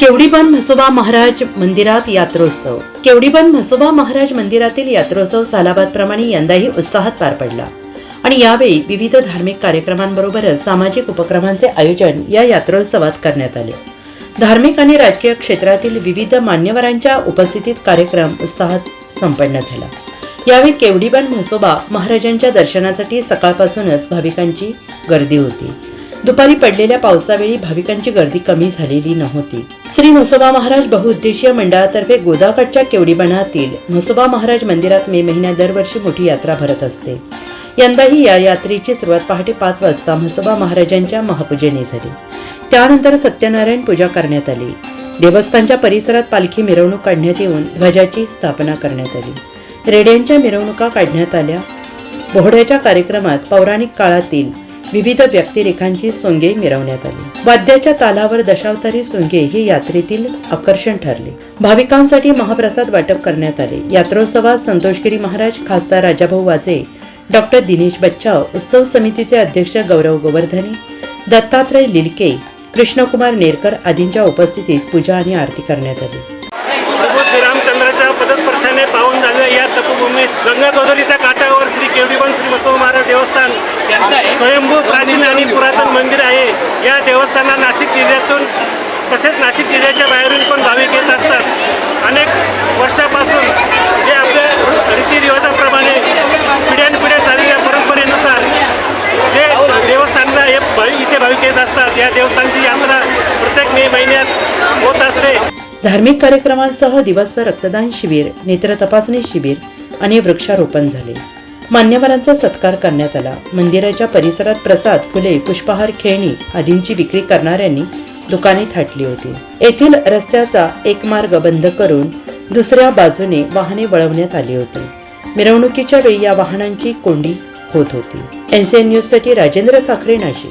केवडीबन म्हसोबा महाराज मंदिरात यात्रोत्सव. केवडीबन म्हसोबा महाराज मंदिरातील यात्रोत्सव सालाबादप्रमाणे यंदाही उत्साहात पार पडला. आणि यावेळी विविध धार्मिक कार्यक्रमांबरोबरच सामाजिक उपक्रमांचे आयोजन या यात्रोत्सवात करण्यात आले. धार्मिक आणि राजकीय क्षेत्रातील विविध मान्यवरांच्या उपस्थितीत कार्यक्रम उत्साहात संपन्न झाला. यावेळी केवडीबन म्हसोबा महाराजांच्या दर्शनासाठी सकाळपासूनच भाविकांची गर्दी होती. दुपारी पडलेल्या पावसावेळी भाविकांची गर्दी कमी झालेली नव्हती. श्री म्हसोबा महाराज बहुउद्देशीय मंडळातर्फे गोदाकाठच्या केवडीबणातील म्हसोबा महाराज मंदिरात मे महिन्यात दरवर्षी मोठी यात्रा भरत असते. यंदाही या यात्रेची सुरुवात पहाटे पाच वाजता म्हसोबा महाराजांच्या महापूजेने झाली. त्यानंतर सत्यनारायण पूजा करण्यात आली. देवस्थानच्या परिसरात पालखी मिरवणूक काढण्यात येऊन ध्वजाची स्थापना करण्यात आली. रेड्यांच्या मिरवणुका काढण्यात आल्या. बोहड्याच्या कार्यक्रमात पौराणिक काळातील विविध व्यक्तिरेखांची सोंगे मिरवण्यात आली. वाद्याच्या तालावर दशावतारी सोंगे हे यात्रेतील आकर्षण ठरले. भाविकांसाठी महाप्रसाद वाटप करण्यात आले. यात्रोत्सवात संतोषगिरी महाराज खासदार राजाभाऊ वाजे डॉक्टर दिनेश बच्चाव उत्सव समितीचे अध्यक्ष गौरव गोवर्धने दत्तात्रय लिलके कृष्णकुमार नेरकर आदींच्या उपस्थितीत पूजा आणि आरती करण्यात आली. प्रभू श्रीरामचंद्राच्या पदस्पर्शाने पाहून झालेल्या या तपभूमीत गंगा गोदावरीच्या काठावर श्री केवडीवन श्री बसव महाराज स्वयंभू प्राचीन आणि पुरातन मंदिर आहे. या देवस्थानाला नाशिक जिल्ह्यातून तसेच नाशिक जिल्ह्याच्या बाहेरून पण भाविक येत असतात. अनेक वर्षापासून जे आपल्या रीतिरिवाजाप्रमाणे पिढ्यानपिढ्या चाललेल्या परंपरेनुसार जे देवस्थानला हे भावी इथे भाविक येत असतात या देवस्थानची यात्रा प्रत्येक मे महिन्यात होत असते. धार्मिक कार्यक्रमांसह दिवसभर रक्तदान शिबिर नेत्र तपासणी शिबिर आणि वृक्षारोपण झाले. मान्यवरांचा सत्कार करण्यात आला. मंदिराच्या परिसरात प्रसाद फुले पुष्पहार खेळणी आदींची विक्री करणाऱ्यांनी दुकाने थाटली होती. येथील रस्त्याचा एक मार्ग बंद करून दुसऱ्या बाजूने वाहने वळवण्यात आली होती. मिरवणुकीच्या वेळी या वाहनांची कोंडी होत होती. एनसीएन न्यूजसाठी राजेंद्र साखरे नाशिक.